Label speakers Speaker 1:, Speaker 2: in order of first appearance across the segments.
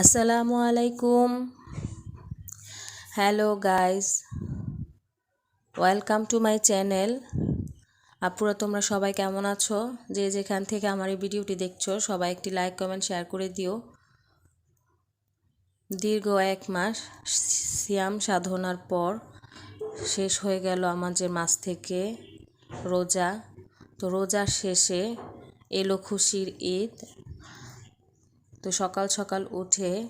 Speaker 1: আসসালামু আলাইকুম। Hello guys welcome to my channel আপুরা, তোমরা সবাই কেমন আছো? যে যেখান থেকে আমার এই ভিডিওটি দেখছ, সবাই একটি লাইক কমেন্ট শেয়ার করে দিও। দীর্ঘ এক মাস সিয়াম সাধনার পর শেষ হয়ে গেল আমাদের মাস থেকে রোজা। তো রোজার শেষে এলো খুশির ঈদ। তো সকাল সকাল উঠে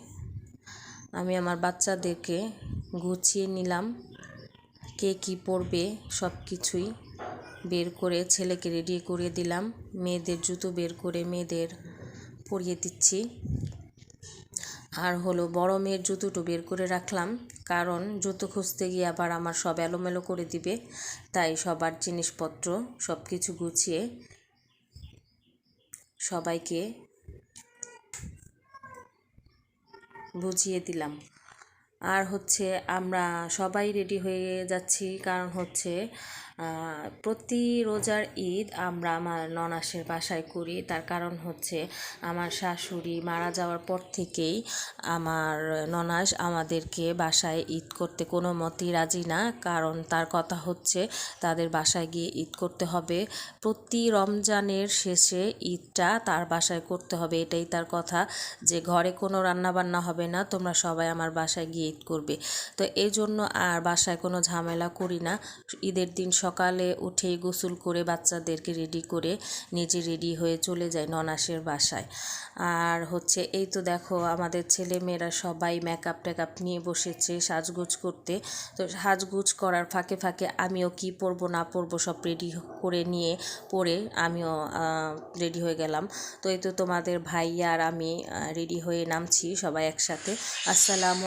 Speaker 1: আমি আমার বাচ্চাদেরকে গুছিয়ে নিলাম। কে কী পরবে সব কিছুই বের করে ছেলেকে রেডি করে দিলাম। মেয়েদের জুতো বের করে মেয়েদের পরিয়ে দিচ্ছি। আর হলো বড় মেয়ের জুতোটো বের করে রাখলাম। কারণ জুতো খুঁজতে গিয়ে আবার আমার সব এলোমেলো করে দিবে। তাই সবার জিনিসপত্র সব কিছু গুছিয়ে সবাইকে বুঝিয়ে দিলাম। আর হচ্ছে আমরা সবাই রেডি হয়ে যাচ্ছি। কারণ হচ্ছে প্রতি রোজার ঈদ আমরা আমার ননাসের বাসায় করি। তার কারণ হচ্ছে, আমার শাশুড়ি মারা যাওয়ার পর থেকেই আমার ননাস আমাদেরকে বাসায় ঈদ করতে কোনো মতেই রাজি না। কারণ তার কথা হচ্ছে, তাদের বাসায় গিয়ে ঈদ করতে হবে। প্রতি রমজানের শেষে ঈদটা তার বাসায় করতে হবে। এটাই তার কথা যে, ঘরে কোনো রান্নাবান্না হবে না। তোমরা সবাই আমার বাসায় গিয়ে ঈদ করবে। তো এই জন্য আর বাসায় কোনো ঝামেলা করি না। ঈদের দিন সকালে উঠেই গোসল করে বাচ্চাদেরকে রেডি করে নিজে রেডি হয়ে চলে যায় ননাসের বাসায়। আর হচ্ছে এই তো দেখো আমাদের ছেলে মেয়েরা সবাই মেকআপ টেকআপ নিয়ে বসেছে সাজগোজ করতে। তো সাজগোজ করার ফাঁকে ফাঁকে আমিও কি পরবো না পরবো সব রেডি করে নিয়ে পরে আমিও রেডি হয়ে গেলাম। তো এই তো তোমাদের ভাই আর আমি রেডি হয়ে নামছি সবাই একসাথে। আসসালামু